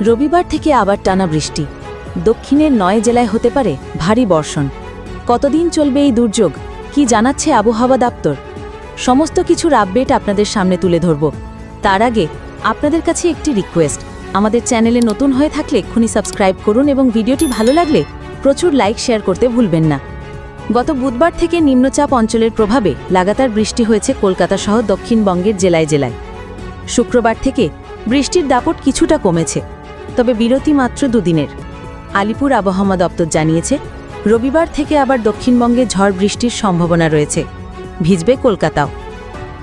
রবিবার থেকে আবার টানা বৃষ্টি। দক্ষিণের নয় জেলায় হতে পারে ভারী বর্ষণ। কতদিন চলবে এই দুর্যোগ, কি জানাচ্ছে আবহাওয়া দপ্তর? সমস্ত কিছুর আপডেট আপনাদের সামনে তুলে ধরব। তার আগে, আপনাদের কাছে একটি রিকোয়েস্ট। আমাদের চ্যানেলে নতুন হয়ে থাকলে এক্ষুনি সাবস্ক্রাইব করুন এবং ভিডিওটি ভালো লাগলে প্রচুর লাইক, শেয়ার করতে ভুলবেন না। গত বুধবার থেকে নিম্নচাপ অঞ্চলের প্রভাবে লাগাতার বৃষ্টি হয়েছে কলকাতা সহ দক্ষিণবঙ্গের জেলায় জেলায়। শুক্রবার থেকে বৃষ্টির দাপট কিছুটা কমেছে। তবে বিরতি মাত্র দুদিনের। আলিপুর আবহাওয়া দপ্তর জানিয়েছে, রবিবার থেকে আবার দক্ষিণবঙ্গে ঝড় বৃষ্টির সম্ভাবনা রয়েছে। ভিজবে কলকাতাও।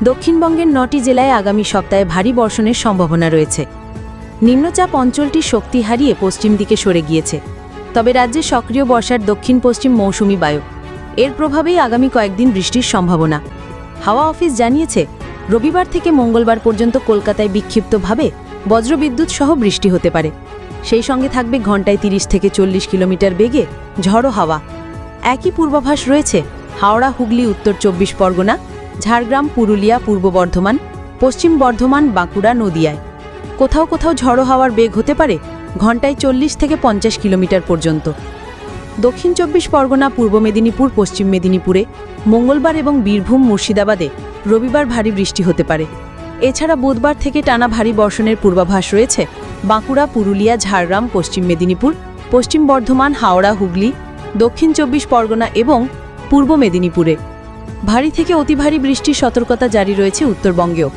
দক্ষিণবঙ্গের নটি জেলায় আগামী সপ্তাহে ভারী বর্ষণের সম্ভাবনা রয়েছে। নিম্নচাপ অঞ্চলটি শক্তি হারিয়ে পশ্চিম দিকে সরে গিয়েছে। তবে রাজ্যে সক্রিয় বর্ষার দক্ষিণ পশ্চিম মৌসুমি বায়ু। এর প্রভাবেই আগামী কয়েকদিন বৃষ্টির সম্ভাবনা। হাওয়া অফিস জানিয়েছে, রবিবার থেকে মঙ্গলবার পর্যন্ত কলকাতায় বিক্ষিপ্তভাবে বজ্রবিদ্যুৎ সহ বৃষ্টি হতে পারে। সেই সঙ্গে থাকবে ঘন্টায় তিরিশ থেকে চল্লিশ কিলোমিটার বেগে ঝড়ো হাওয়া। একই পূর্বাভাস রয়েছে হাওড়া, হুগলি, উত্তর চব্বিশ পরগনা, ঝাড়গ্রাম, পুরুলিয়া, পূর্ব বর্ধমান, পশ্চিম বর্ধমান, বাঁকুড়া, নদিয়ায়। কোথাও কোথাও ঝড়ো হাওয়ার বেগ হতে পারে ঘন্টায় চল্লিশ থেকে পঞ্চাশ কিলোমিটার পর্যন্ত। দক্ষিণ চব্বিশ পরগনা, পূর্ব মেদিনীপুর, পশ্চিম মেদিনীপুরে মঙ্গলবার এবং বীরভূম, মুর্শিদাবাদে রবিবার ভারী বৃষ্টি হতে পারে। এছাড়া বুধবার থেকে টানা ভারী বর্ষণের পূর্বাভাস রয়েছে। বাঁকুড়া, পুরুলিয়া, ঝাড়গ্রাম, পশ্চিম মেদিনীপুর, পশ্চিম বর্ধমান, হাওড়া, হুগলি, দক্ষিণ চব্বিশ পরগনা এবং পূর্ব মেদিনীপুরে। ভারী থেকে অতি ভারী বৃষ্টির সতর্কতা জারি রয়েছে উত্তরবঙ্গেও।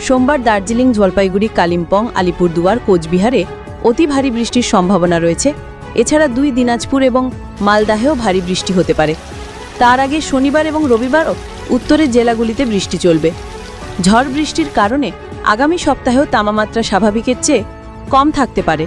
সোমবার দার্জিলিং, জলপাইগুড়ি, কালিম্পং, আলিপুরদুয়ার, কোচবিহারে অতি ভারী বৃষ্টির সম্ভাবনা রয়েছে। এছাড়া দুই দিনাজপুর এবং মালদাহেও ভারী বৃষ্টি হতে পারে। তার আগে শনিবার এবং রবিবারও উত্তরের জেলাগুলিতে বৃষ্টি চলবে। ঝড় বৃষ্টির কারণে আগামী সপ্তাহেও তামামাত্রা স্বাভাবিকের চেয়ে কম থাকতে পারে।